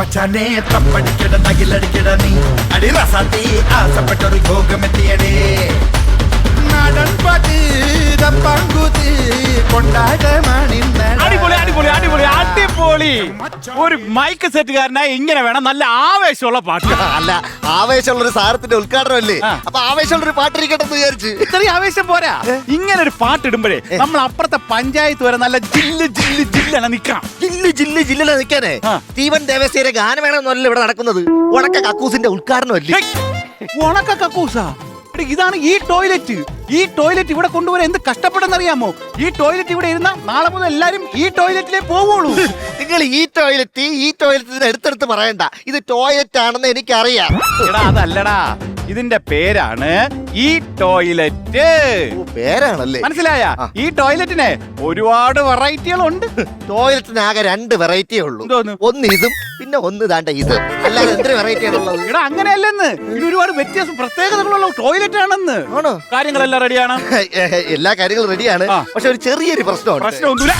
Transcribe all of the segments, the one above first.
மச்சானே தப்படிக்கிட நகிலடிக்கிட நீ அடி ரசாத்தி ஆசைப்பட்டொரு யோகமெத்தியடே നാടൻ പാട്ട് പങ്കുതി കൊണ്ടാടമാണിന്നട അടിപൊളി അടിപൊളി അടിപൊളി അടിപൊളി. ഒരു മൈക്ക് സെറ്റുകാരനായി ഇങ്ങനെ വേണം. നല്ല ആവേശമുള്ള പാട്ട്. അല്ല ആവേശമുള്ള ഒരു സാരത്തിന്റെ ഉദ്ഘാടനമല്ലേ? അല്ലേ അപ്പൊ ആവേശമുള്ള ഒരു പാട്ട് എന്ന് വിചാരിച്ച്. ഇത്രയും ആവേശം പോരാ. ഇങ്ങനെ ഒരു പാട്ട് ഇടുമ്പോഴേ നമ്മൾ അപ്പുറത്തെ പഞ്ചായത്ത് വരെ നല്ല ജില്ല് ജില്ല് ജില്ലണ നിക്കാം ജില്ല് ജില്ല് ജില്ലില നിൽക്കാനേ. സ്റ്റീവൻ ദേവസ്യയുടെ ഗാനമേളൊന്നുമല്ല ഇവിടെ നടക്കുന്നത്? ഉണക്ക കക്കൂസിന്റെ ഉദ്ഘാടനമല്ലേ? ഉണക്ക കക്കൂസ? ഇതാണ് ഈ ടോയ്ലറ്റ്. ഈ ടോയ്ലറ്റ് ഇവിടെ കൊണ്ടുവരാൻ എന്ത് കഷ്ടപ്പെടുന്നറിയാമോ? ഈ ടോയ്ലറ്റ് ഇവിടെ ഇരുന്ന നാളെ മുതൽ എല്ലാരും ഈ ടോയ്ലറ്റിലേ പോവുള്ളൂ. നിങ്ങൾ ഈ ടോയ്ലറ്റ് ഈ ടോയ്ലറ്റിന് എടുത്തെടുത്ത് പറയണ്ട. ഇത് ടോയ്ലറ്റ് ആണെന്ന് എനിക്കറിയാം. എടാ അതല്ലടാ. ഇതിന്റെ പേരാണ് ഈ ടോയ്ലറ്റ്. ഓ, പേരാണല്ലേ? മനസ്സിലായ? ആ. ഈ ടോയ്ലറ്റിന് ഒരുപാട് വെറൈറ്റികളുണ്ട്. ടോയ്ലറ്റിന് ആകെ രണ്ട് വെറൈറ്റിയേ ഉള്ളൂ. എന്തോന്ന്? ഒന്ന് ഇതും പിന്നെ ഒന്ന് ദാണ്ട ഇത്. അല്ലാതെ എത്ര വെറൈറ്റി ആണുള്ളത് ഇവിടെ അങ്ങനെയല്ലെന്ന്. ഇത് ഒരുപാട് വ്യത്യാസം പ്രത്യേകതകളുള്ള ടോയ്ലറ്റ് ആണെന്ന് ആണോ? കാര്യങ്ങളെല്ലാം റെഡിയാണ് എല്ലാ കാര്യങ്ങളും റെഡിയാണ് ആ. പക്ഷെ ഒരു ചെറിയൊരു പ്രശ്നമുണ്ട്. പ്രശ്നമൊന്നുമില്ല.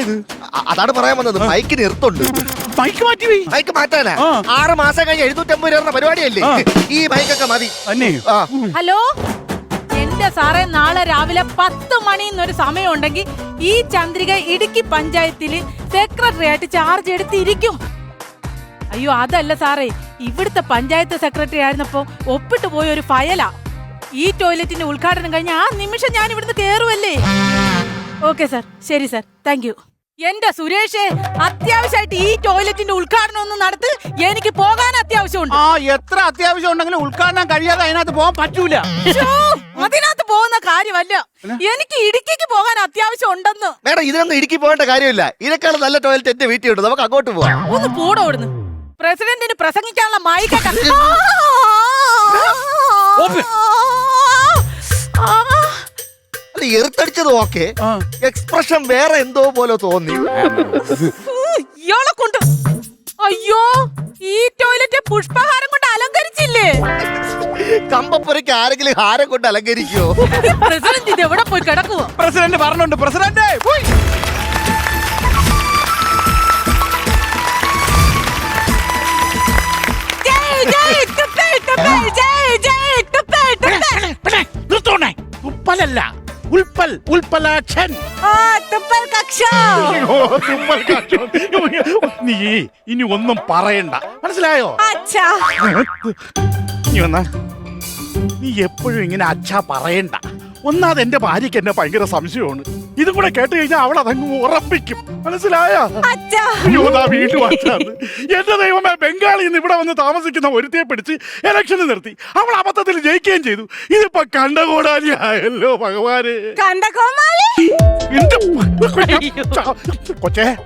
ഇത് അതാണ് പറയാൻ വന്നത്. മൈക്കിന് നിർത്തുണ്ട് മൈക്ക് മാറ്റി പോയി മൈക്ക് മാറ്റാനാ? ആ. ആറ് മാസം കഴിഞ്ഞ് എഴുന്നൂറ്റമ്പത് രൂപ പരിപാടിയല്ലേ? ആ. ഈ മൈക്കൊക്കെ മതി. തന്നെ. ആ. ഹലോ? എന്റെ സാറേ നാളെ രാവിലെ പത്ത് മണി എന്നൊരു സമയമുണ്ടെങ്കിൽ ഈ ചന്ദ്രിക ഇടുക്കി പഞ്ചായത്തിൽ സെക്രട്ടറി ആയിട്ട് ചാർജ് എടുത്തിരിക്കും. അയ്യോ അതല്ല സാറേ. ഇവിടുത്തെ പഞ്ചായത്ത് സെക്രട്ടറി ആയിരുന്നപ്പോ ഒപ്പിട്ട് പോയ ഒരു ഫയലാ. ഈ ടോയ്ലറ്റിന്റെ ഉദ്ഘാടനം കഴിഞ്ഞ ആ നിമിഷം ഞാൻ ഇവിടുന്ന് കേറുവല്ലേ? ഓക്കെ സാർ ശരി സാർ താങ്ക് യു എന്റെ സുരേഷേ അത്യാവശ്യമായിട്ട് ഈ ടോയ്ലറ്റിന്റെ ഉദ്ഘാടനം ഒന്ന് നടത്ത് എനിക്ക് പോകാൻ അത്യാവശ്യമുണ്ട്. ആ എത്ര അത്യാവശ്യം ഉണ്ടെങ്കിലും ഉദ്ഘാടനം കഴിയാതെ അതിനകത്ത് പോകാൻ പറ്റൂല. ശ്ശോ, അതിനകത്ത് പോകുന്ന കാര്യമല്ല. എനിക്ക് ഇടുക്കിക്ക് പോകാൻ അത്യാവശ്യം ഉണ്ടെന്ന്. മേഡം ഇതിനൊന്നും ഇടുക്കി പോകേണ്ട കാര്യമില്ല. ഇതിനേക്കാൾ നല്ല ടോയ്ലറ്റ് എന്റെ വീട്ടിൽ വീട്ടിലുണ്ട് നമുക്ക് അങ്ങോട്ട് പോവാം. ഒന്ന് കൂടെ ഓടുന്നു പ്രസിഡന്റിന് പ്രസംഗിക്കാനുള്ള മൈക്കൊക്കെ എറുത്തടിച്ചത് ഓക്കെ. എക്സ്പ്രഷൻ വേറെ എന്തോ പോലെ തോന്നി. ഇയാളെ കൊണ്ട്. അയ്യോ ഈ ടോയ്ലറ്റ് പുഷ്പഹാരം കൊണ്ട് അലങ്കരിച്ചില്ലേ? കമ്പപ്പുരയ്ക്ക് ആരെങ്കിലും ഹാരം കൊണ്ട് അലങ്കരിക്കോ? പ്രസിഡന്റ് ഇത് എവിടെ പോയി കിടക്കുവോ? President പറഞ്ഞുണ്ട് president. നിർത്തോണേ ഉപ്പലല്ല ഉൽപ്പൽ ഉൽപ്പലാക്ഷൻ ആ, തുപ്പൽ കക്ഷ. അയ്യോ, തുപ്പൽ കാട്ടോ. നീ ഇനി ഒന്നും പറയണ്ട. മനസ്സിലായോ? അച്ഛാ. നീ വന്നാ. നീ എപ്പോഴും ഇങ്ങനെ അച്ഛാ പറയണ്ട. ഒന്നാത് എന്റെ ഭാര്യക്ക് എന്നെ ഭയങ്കര സംശയമാണ്. ഇതും കൂടെ കേട്ട് കഴിഞ്ഞാൽ അവൾ അതങ്ങ് ഉറപ്പിക്കും. മനസ്സിലായോ? വീണ്ടും എന്റെ ദൈവമേ ബംഗാളിൽ നിന്ന് ഇവിടെ വന്ന് താമസിക്കുന്ന ഒരുത്തിയെ പിടിച്ച് ഇലക്ഷന് നിർത്തി. അവൾ അബദ്ധത്തിൽ ജയിക്കുകയും ചെയ്തു. ഇതിപ്പോ കണ്ടകോടാലിയായല്ലോ ആയല്ലോ ഭഗവാന്. കൊച്ചേ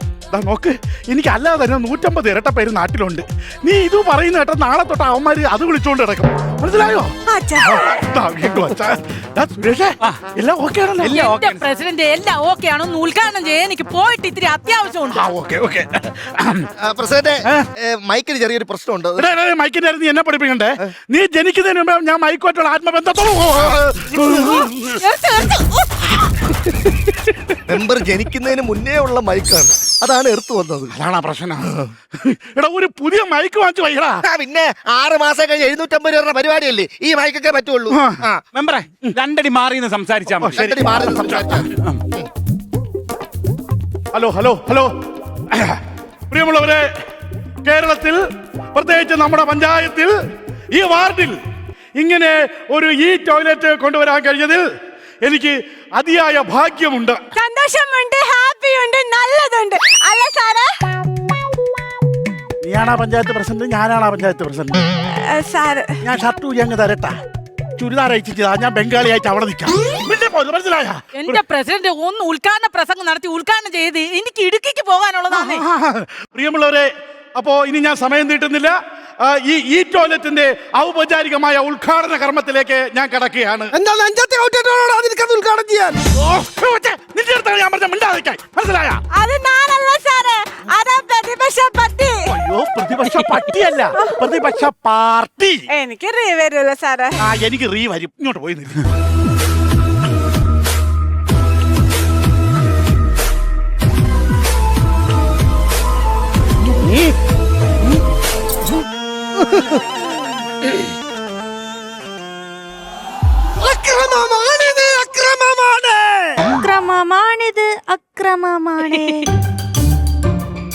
നോക്ക് എനിക്ക് അല്ലാതെ തന്നെ നൂറ്റമ്പത് ഇരട്ട പേര് നാട്ടിലുണ്ട്. നീ ഇത് പറയുന്ന കേട്ട നാളെ തൊട്ട് അവന്മാര് അത് വിളിച്ചോണ്ട് കിടക്കും മനസ്സിലായോ? സുരേഷേ എല്ലാം ഓക്കെ ആണല്ലോ? എന്റെ പ്രസിഡന്റ് എല്ലാം ഓക്കെ ആണ്. ഒന്ന് ഉദ്ഘാടനം ചെയ്യാൻ എനിക്ക് പോയിട്ട് ഇത്തിരി അത്യാവശ്യമുണ്ട്. ആ ഓക്കെ ഓക്കെ പ്രസിഡന്റ് മൈക്കിന് ചെറിയൊരു പ്രശ്നമുണ്ട്. മൈക്കിന്റെ നീ എന്നെ പഠിപ്പിക്കണ്ടേ? നീ ജനിക്കുന്നതിന് മുമ്പേ ഞാൻ മൈക്കുമായിട്ടുള്ള ആത്മബന്ധത്തോളം എടുത്ത്. മെമ്പർ ജനിക്കുന്നതിന് മുന്നേ ഉള്ള മൈക്കാണ് അതാണ് എർത്ത് വന്നത്. അതാണ് ആ പ്രശ്നം. എടാ ഒരു പുതിയ മൈക്ക് വാങ്ങിച്ചു വൈകടാ. ആ, പിന്നെ ആറ് മാസം കഴിഞ്ഞ് എഴുന്നൂറ്റമ്പത് രൂപ പരിപാടിയല്ലേ? ഈ മൈക്കൊക്കെ പറ്റുള്ളൂ. ആ മെമ്പറെ രണ്ടടി മാറി നിന്ന് സംസാരിച്ചാ മതി. രണ്ടടി മാറി നിന്ന് സംസാരിച്ചാ. Hello hello hello. പ്രിയമുള്ളവരെ കേരളത്തിൽ പ്രത്യേകിച്ച് നമ്മുടെ പഞ്ചായത്തിൽ ഈ വാർഡിൽ ഇങ്ങനെ ഒരു ഈ ടോയ്ലറ്റ് കൊണ്ടുവരാൻ കഴിഞ്ഞതിൽ എനിക്ക് അതിയായ ഭാഗ്യമുണ്ട്. സന്തോഷമുണ്ട് ഹാപ്പി ഉണ്ട് നല്ലതുണ്ട്. അല്ല സാറേ? നീയാണാ പഞ്ചായത്ത് പ്രസിഡന്റ് ഞാനാണാ പഞ്ചായത്ത് പ്രസിഡന്റ്. സാറ്. ഞാൻ ഷർട്ട് ഊരി അങ്ങ് തരട്ടാ. ചുരിദാർ അയച്ചിട്ടാ ഞാൻ ബംഗാളി ആയിട്ട് അവിടെ നിൽക്കാം. പിന്നെ മനസ്സിലായ? എന്റെ പ്രസിഡന്റ് ഒന്ന് ഉദ്ഘാടന പ്രസംഗം നടത്തി ഉദ്ഘാടനം ചെയ്ത് എനിക്ക് ഇടുക്കിക്ക് പോകാനുള്ളതാണ്. പ്രിയമുള്ളവരെ അപ്പോ ഇനി ഞാൻ സമയം നീട്ടുന്നില്ല. ഈ ഈ ടോയ്ലറ്റിന്റെ ഔപചാരികമായ ഉദ്ഘാടന കർമ്മത്തിലേക്ക് ഞാൻ കിടക്കുകയാണ്. എന്താണ് അഞ്ചാത്തെ ഉദ്ഘാടനം ചെയ്യാൻ? ഓ, നിന്റെ അടുത്താണ് ഞാൻ പറഞ്ഞ മിണ്ടാതിരിക്കാൻ. മനസ്സിലായ? അത് ഞാനല്ല സാറേ. അതാ പ്രതിപക്ഷ പറ്റി അയ്യോ പ്രതിപക്ഷ പട്ടിയല്ല പ്രതിപക്ഷ പാർട്ടി. എനിക്ക് റീ വരൂല സാറേ. ആ എനിക്ക് റീ വരും. ഇങ്ങോട്ട് പോയി നില്ല്. അക്രമമാണിത് അക്രമമാണ്. അക്രമമാണിത് അക്രമമാണ്.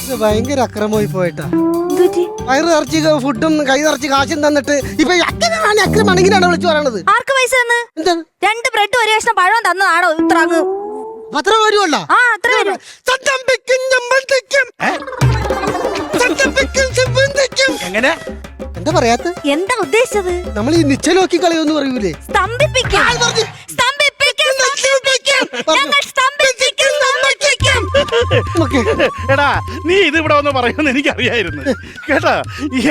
ഇത് ഭയങ്കര അക്രമമായി പോയിട്ടാ. എന്തുപറ്റി? വയറ് നിറച്ച് ഫുഡും കൈ നിറച്ച് കാശും തന്നിട്ട് ഇപ്പൊ ഈ അക്രമാണ് അക്രമാണ് ഇങ്ങനെയാണ് വിളിച്ചു പറയണത്? ആർക്ക് പൈസ തന്ന്? എന്താണ്? രണ്ട് ബ്രെഡ് ഒരു കഷ്ണം പഴം തന്നതാണോ ഇത്ര അങ്ങ്? അത്ര വരുമല്ലോ ആ അത്ര വരും. സത്യം പിക്കും സത്തമ്പിക്കും ചമ്പന്തിക്കും എങ്ങനെ? എന്താ പറയാത്ത? എന്താ ഉദ്ദേശിച്ചത്? നമ്മൾ ഈ നിശ്ചലോക്കി കളയൊന്നു പറയൂലേ സ്തംഭിപ്പിക്കാൻ സ്തംഭിപ്പിക്കും എടാ നീ ഇത് ഇവിടെ വന്ന് പറയുമെന്ന് എനിക്കറിയായിരുന്നു. കേട്ടാ?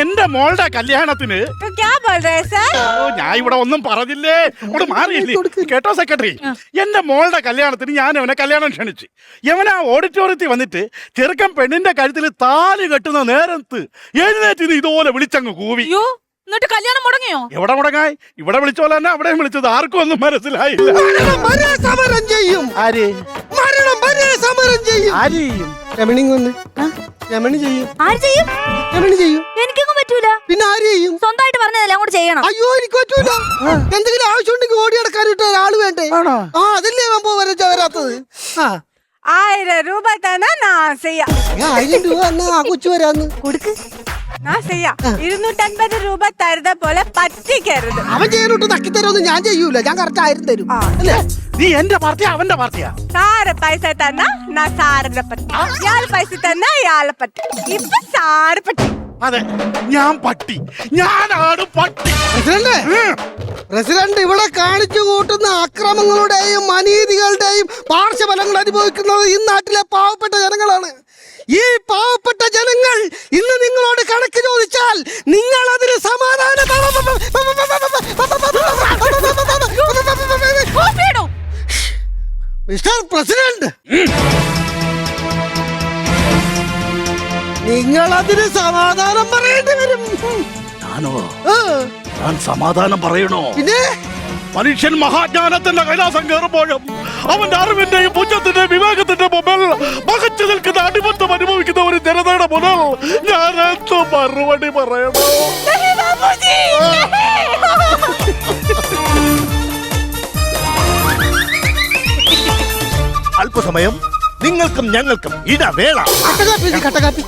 എന്റെ മോളുടെ കല്യാണത്തിന് बोल सर ഓ ഞാൻ ഇവിടെ ഒന്നും പറഞ്ഞില്ലേ? ഇവിടെ മാറിയില്ലേ? കേട്ടോ സെക്രട്ടറി? എന്റെ മോളുടെ കല്യാണത്തിന് ഞാൻ അവനെ കല്യാണം ക്ഷണിച്ചു. ഇവൻ ആ ഓഡിറ്റോറിയത്തിൽ വന്നിട്ട് ചെറുക്കൻ പെണ്ണിന്റെ കഴുത്തിൽ താലി കെട്ടുന്ന നേരത്ത് എഴുന്നേറ്റ് ഇത് ഇതുപോലെ വിളിച്ചങ്ങ് കൂവി. അയ്യോ എന്നിട്ട് കല്യാണം മുടങ്ങിയോ? എവിടെ മുടങ്ങായി ഇവിടെ വിളിച്ച പോലെ തന്നെ അവിടെയും വിളിച്ചത് ആർക്കും ഒന്നും മനസ്സിലായില്ല. മരണം വരെ സമരം ചെയ്യും. ആര്? മരണം സമരം ചെയ്യും. ആര് ചെയ്യും? രമണി വന്ന്. രമണി ചെയ്യും. ആര് ചെയ്യും? രമണി ചെയ്യും. എനിക്കൊന്നും പറ്റൂല. പിന്നെ ആര് ചെയ്യും? സ്വന്തമായിട്ട് പറഞ്ഞതല്ല അങ്ങോട്ട് ചെയ്യണം. അയ്യോ എനിക്ക് പറ്റൂല. എന്തെങ്കിലും ആവശ്യം ഉണ്ടെങ്കിൽ ഓടി നടക്കാൻ വിട്ട ഒരാൾ വേണ്ടേ? ആണോ? ആ അതല്ലേ വമ്പോ വരച്ച വരാത്തത്. ആ. ആയിരം രൂപ തന്നെ ഞാൻ ചെയ്യാം. ഞാൻ ആയിരം രൂപ എന്നാ ആ കൊച്ചു വരാന്ന്. കൊടുക്ക്. ഞാൻ ചെയ്യാം. ഇരുന്നൂറ്റൻപത് രൂപ തരുന്ന പോലെ പറ്റിക്കരുത്. അവൻ ചെയ്യാനോട്ട് നക്കിത്തരൊന്നും ഞാൻ ചെയ്യൂല. ഞാൻ കറക്റ്റ് ആയിരം തരും. അല്ലേ? നീ എന്റെ പാർട്ടിയാ അവന്റെ പാർട്ടിയാ? സാറ് പൈസ തന്ന നാ സാറിനെ പറ്റി ഇയാൾ പൈസ തന്ന ഇയാളെ പറ്റി ഇപ്പൊ സാറ് പറ്റി അതെ ഞാൻ പട്ടി. ഞാനാണ് പട്ടി. പ്രസിഡന്റ് പ്രസിഡന്റ് ഇവിടെ കാണിച്ചു കൂട്ടുന്ന അക്രമങ്ങളുടെയും അനീതികളുടെയും പാർശ്വഫലങ്ങൾ അനുഭവിക്കുന്നത് ഈ നാട്ടിലെ പാവപ്പെട്ട ജനങ്ങളാണ്. ഈ പാവപ്പെട്ട ജനങ്ങൾ ഇന്ന് നിങ്ങളോട് കണക്ക് ചോദിച്ചാൽ നിങ്ങൾ അതിന് സമാധാന മിസ്റ്റർ പ്രസിഡന്റ്. നിങ്ങൾ അതിന് സമാധാനം പറയേണ്ടി വരും. ഞാനോ? ഞാൻ സമാധാനം പറയണോ? പിന്നെ? മനുഷ്യൻ മഹാജ്ഞാനത്തിന്റെ കൈലാസം കയറുമ്പോഴും അവന്റെ അറിവിന്റെയും പുഞ്ചത്തിന്റെയും വിവേകത്തിന്റെ മുമ്പിൽ പകച്ചു നിൽക്കുന്ന അടിമത്തം അനുഭവിക്കുന്ന ഒരു ജനതയുടെ മുതൽ ഞാൻ എന്ത് മറുപടി പറയണോ? അല്പസമയം നിങ്ങൾക്കും ഞങ്ങൾക്കും ഇടവേള. കട്ടകാപ്പി കട്ടകാപ്പി.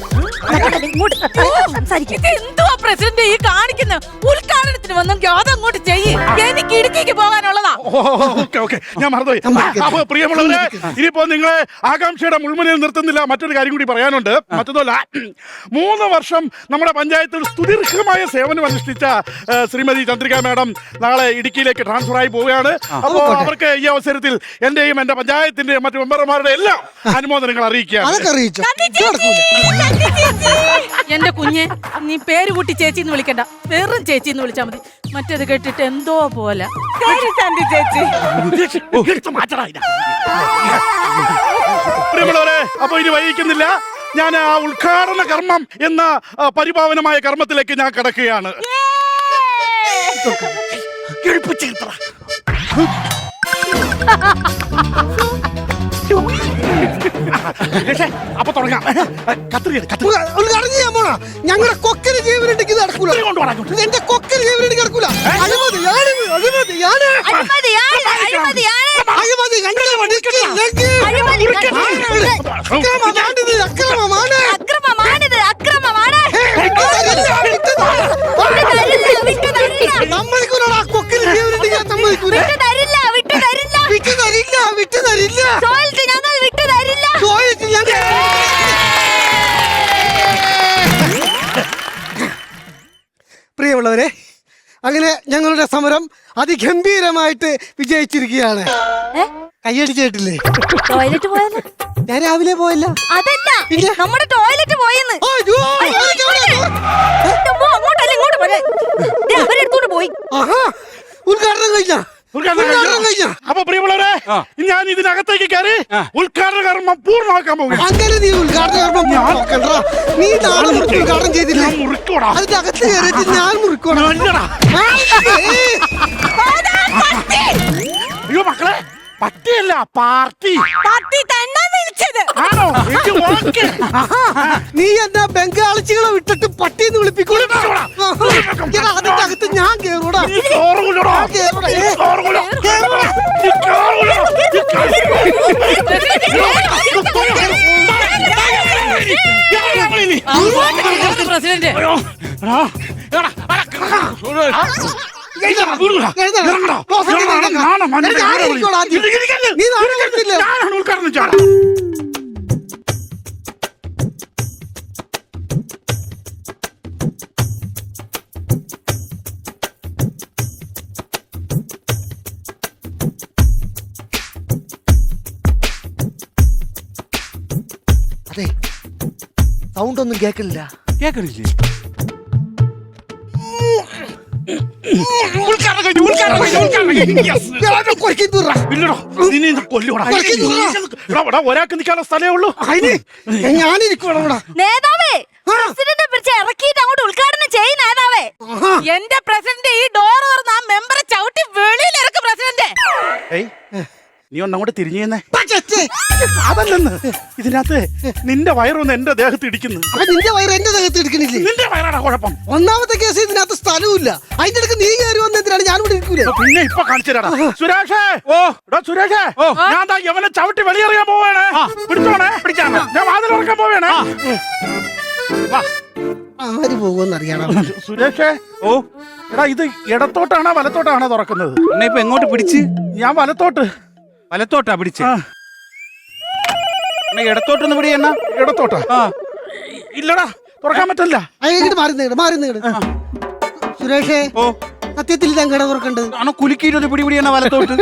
എന്തുവാ പ്രസിഡന്റ് ഈ കാണിക്കുന്നത് ഉദ്ഘാടനത്തിന് വന്നെങ്കിൽ അതങ്ങോട്ട് ചെയ്യ്. എനിക്ക് ഇടുക്കിക്ക് പോകാനുള്ളതാ. Okay okay. ഞാൻ മറന്നുപോയി. അപ്പൊ പ്രിയമുള്ളവരെ ഇനിയിപ്പോ നിങ്ങളെ ആകാംക്ഷയുടെ മുൾമുനയിൽ നിർത്തുന്നില്ല. മറ്റൊരു കാര്യം കൂടി പറയാനുണ്ട്. മറ്റൊന്നുമല്ല. മൂന്ന് വർഷം നമ്മുടെ പഞ്ചായത്തിൽ സുദീർഘമായ സേവനം അനുഷ്ഠിച്ച ഏ, ശ്രീമതി ചന്ദ്രിക മാഡം നാളെ ഇടുക്കിയിലേക്ക് ട്രാൻസ്ഫർ ആയി പോവുകയാണ്. അപ്പോൾ അവർക്ക് ഈ അവസരത്തിൽ എന്റെയും എന്റെ പഞ്ചായത്തിന്റെയും മറ്റു മെമ്പർമാരുടെ എല്ലാം അനുമോദനങ്ങൾ അറിയിക്കുക അതൊക്കെ അറിയിച്ചു? നടക്കൂല എന്റെ കുഞ്ഞെ നീ പേര് കൂട്ടി ചേച്ചി എന്ന് വിളിക്കണ്ട. വെറും ചേച്ചി എന്ന് വിളിച്ചാ മതി. മറ്റേത് കേട്ടിട്ട് എന്തോ പോലെ. ചേച്ചി. പ്രിയമുള്ളവരെ അപ്പൊ ഇനി വൈകിക്കുന്നില്ല. ഞാൻ ആ ഉദ്ഘാടന കർമ്മം എന്ന പരിപാവനമായ കർമ്മത്തിലേക്ക് ഞാൻ കിടക്കുകയാണ്. എഴുപ്പിച്ചിരുത്തടാ. അപ്പൊ തുടങ്ങാം. കത്രിക അറിഞ്ഞാ ഞങ്ങളുടെ കൊക്കിന് ജീവനുണ്ടെങ്കിൽ ഇത് നടക്കൂല. എന്റെ കൊക്കര ജീവനുണ്ടെങ്കിൽ നടക്കൂല. അഴിമതിയാണ് അഴിമതിയാണ് അഴിമതിയാണ് വിട്ടു തരില്ല വിട്ടു തരില്ല. വിട്ടു തരില്ല അക്രമമാണ് അതിഗംഭീരമായിട്ട് വിജയിച്ചിരിക്കുകയാണ്? കൈയടിച്ചിട്ടില്ലേ ടോയ്ലറ്റ് പോയെന്ന്? ഞാൻ രാവിലെ പോയല്ല. അതല്ല നമ്മുടെ ടോയ്ലറ്റ് പോയെന്ന്? അങ്ങോട്ടല്ല ഇങ്ങോട്ട്. അവരെടുത്തോണ്ട് പോയി. ഉദ്ഘാടനം കഴിഞ്ഞ? അപ്പൊ പ്രിയമുള്ളവരെ ഞാൻ ഇതിനകത്തേക്ക് കയറി ഉദ്ഘാടന കർമ്മം പൂർണമാക്കാൻ പോകും അങ്ങനെ നീ ഉദ്ഘാടന കർമ്മം നീ നാളെ ഉദ്ഘാടനം ചെയ്തില്ല? ഞാൻ മുറിക്കോടാ അതിന്റെ അകത്ത് കയറിയിട്ട് ഞാൻ മുറിക്കോടാ പട്ടിയല്ല പാർട്ടി പാർട്ടി തന്നെ വിളിച്ചത് ആണോ എനിക്ക് ഓക്കേ. നീ എന്താ ബംഗാളിച്ചികളെ വിട്ടിട്ട് പട്ടിന്ന് വിളിപ്പിക്കൂടാ വിളിപ്പിച്ചോടാ. അതിന്റെ അകത്ത് ഞാൻ കേറൂടാ പ്രസിഡന്റ് അതെ. സൗണ്ട് ഒന്നും കേക്കില്ല കേക്കണില്ലേ ഒരാൾക്ക് നിൽക്കാനുള്ള സ്ഥലമേ ഉള്ളൂ. അതിന് ഞാനിരിക്കണം ഇവിടെ നേതാവേ പ്രസിഡന്റ് പിടിച്ച് ഇറക്കിയിട്ട് അങ്ങോട്ട് ഉദ്ഘാടനം ചെയ്യ് നേതാവേ. എന്റെ പ്രസിഡന്റ് ഈ ഡോർ തുറന്ന് ആ മെമ്പറെ ചവിട്ടി വെളിയിൽ ഇറക്കും പ്രസിഡന്റ്. നീ ഒന്നങ്ങോട്ട് തിരിഞ്ഞേന്നേ. അതല്ലെന്ന്. ഇതിനകത്ത് നിന്റെ വയറൊന്ന് എന്റെ ദേഹത്ത് ഇടിക്കുന്നു. നിന്റെ വയറ് എന്റെ ദേഹത്ത് എടുക്കണില്ലേ നിന്റെ വയറാണ് കുഴപ്പം. ഒന്നാമത്തെ കേസ് ഇതിനകത്ത് സ്ഥലമില്ല അതിന്റെ അടുക്ക് നീ കയറി വന്ന എന്തിനാണ് ഞാൻ ഇവിടെ ഇരിക്കൂല? പിന്നെ ഇപ്പൊ കാണിച്ചുതരാടാ സുരേഷേ. ഓ. എടാ സുരേഷേ. ഓ. ഞാൻ ദാ യവനെ ചവിട്ടി വെളിയെറിയാൻ പോവാണ്. പിടിച്ചോണേ. പിടിച്ചാണ് ഞാൻ വാതിൽ ഉറക്കാൻ പോവേണേ വാ. ആര് പോകുമെന്ന് അറിയണം? സുരേഷേ. ഓ. എടാ ഇത് ഇടത്തോട്ടാണോ വലത്തോട്ടാണോ തുറക്കുന്നത്? എന്നെ ഇപ്പൊ എങ്ങോട്ട് പിടിച്ച്? ഞാൻ വലത്തോട്ട്. വലത്തോട്ടാ പിടിച്ച്. ഇടത്തോട്ട് ഒന്ന് ഇടത്തോട്ടൊന്ന് പിടി എണ്ണ ഇടത്തോട്ടാ. ആ. ഇല്ലടാ തുറക്കാൻ പറ്റില്ല മാറി മാറി സുരേഷേ ഓ. സത്യത്തിൽ ഇത് എങ്ങടെ തുറക്കണ്ടത്. ആണോ കുലുക്കിയിട്ട് പിടി പിടി അണ്ണ വലത്തോട്ട്.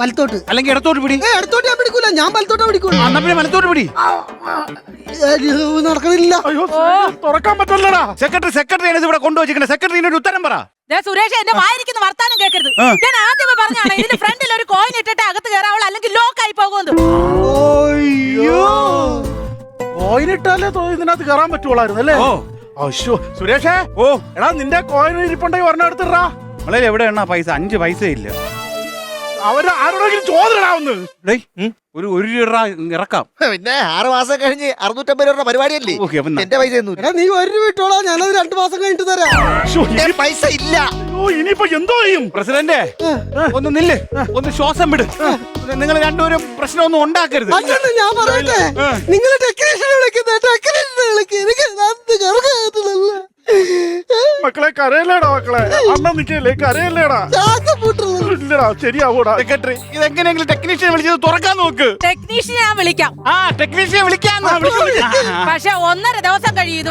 വലത്തോട്ട്. അല്ലെങ്കിൽ ഇടത്തോട്ട് പിടി. ഇടത്തോട്ട് ഞാൻ പിടിക്കൂല ഞാൻ വലത്തോട്ട് പിടിക്കൂല അണ്ണ പിന്നെ വലത്തോട്ട് പിടി. നടക്കണില്ല. അയ്യോ തുറക്കാൻ പറ്റില്ലടാ സെക്രട്ടറി സെക്രട്ടറി ആണ് ഇവിടെ കൊണ്ടുവച്ചിരിക്കുന്നത് സെക്രട്ടറിന് ഒരു ഉത്തരം പറ. സുരേഷ് എന്റെ വായിരിക്കുന്ന വർത്താനം കേൾക്കരുത്. ഞാൻ ആദ്യമേ പറഞ്ഞാണ് ഇതിന്റെ ഫ്രണ്ടിൽ ഒരു കോയിൻ ഇട്ടിട്ട് അകത്ത് കയറാവുള്ള അല്ലെങ്കിൽ ലോക്ക് ആയി പോകുന്നു കോയിൻ ഇട്ടാലേ ഇതിനകത്ത് കയറാൻ പറ്റുള്ളായിരുന്നു അല്ലേ? ഓ. അശ്ശോ സുരേഷേ. ഓ. എടാ നിന്റെ കോയിൻ ഇരിപ്പുണ്ടെങ്കിൽ ഒരെണ്ണം എടുത്തിടാ. നമ്മളെ എവിടെ എണ്ണ പൈസ? അഞ്ച് പൈസ ഇല്ല അവർ ആരോടെങ്കിലും ചോദനടാവുന്നു ഒരു ഒരു രൂപ ഇറക്കാം. പിന്നെ ആറ് മാസം കഴിഞ്ഞ് അറുന്നൂറ്റമ്പത് രൂപ പരിപാടിയല്ലേ? ഓക്കെ അപ്പം എന്റെ പൈസ ഒന്നും എടാ നീ ഒരു രൂപ ഇട്ടോളാ ഞാനത് രണ്ടു മാസം കഴിഞ്ഞിട്ട് തരാം. എന്റെ പൈസ ഇല്ല. അയ്യോ ഇനിയിപ്പോ എന്തോ ചെയ്യും? പ്രസിഡന്റ് ഒന്ന് നില്ല് ഒന്ന് ശ്വാസം വിട്. നിങ്ങൾ രണ്ടുപേരും പ്രശ്നമൊന്നും ഉണ്ടാക്കരുത്. ഞാൻ പറയട്ടെ? നിങ്ങൾ ടെക്നീഷ്യനെ വിളിക്കുന്ന ടെക്നീഷ്യനെ വിളിക്കുക എനിക്ക് നന്ദി കറങ്ങാത്തില്ല മക്കളെ കരയല്ലേടാ മക്കളെ? അമ്മ നിക്കല്ലേ കരയല്ലേടാ? ശ്വാസം ഇല്ലടാ ശരിയാവൂടാ. സെക്രട്ടറി ഇതെങ്ങനെയെങ്കിലും ടെക്നീഷ്യനെ വിളിച്ചത് തുറക്കാൻ നോക്ക്. ടെക്നീഷ്യനെ ഞാൻ വിളിക്കാം. ആ ടെക്നീഷ്യനെ വിളിക്കാൻ പക്ഷെ ഒന്നര ദിവസം കഴിയും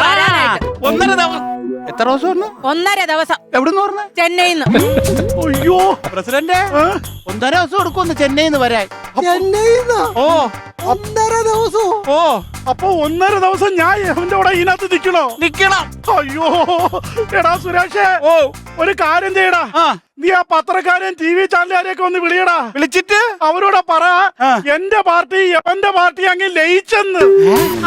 ഒന്നര ദിവസം. എത്ര ദിവസം ഒന്നര ദിവസം. എവിടുന്ന് പറഞ്ഞു ചെന്നൈന്ന് അയ്യോ. പ്രസിഡന്റ് ഒന്നര ദിവസം എടുക്കുമെന്ന് ചെന്നൈന്ന് വരാൻ. ചെന്നൈന്നാ ഓ. ഒന്നര ദിവസം ഓ. അപ്പൊ ഒന്നര ദിവസം ഞാൻ അവന്റെ കൂടെ ഇതിനകത്ത് നിക്കണോ നിക്കണം. അയ്യോ. എടാ സുരേഷേ ഓ. ഒരു കാര്യം ചെയ്യടാ. നീ ആ പത്രക്കാരൻ ടി വി ചാനലുകാരെയൊക്കെ ഒന്ന് വിളിയടാ. വിളിച്ചിട്ട്? അവരോട് പറ. എന്റെ പാർട്ടി എവന്റെ പാർട്ടി അങ്ങ് ലയിച്ചെന്ന്.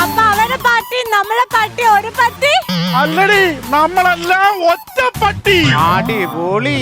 അപ്പൊ അവരെ പാർട്ടി നമ്മളെ പാർട്ടി ഒരു പട്ടി അല്ലടി നമ്മളെല്ലാം ഒറ്റ പട്ടി അടിപൊളി.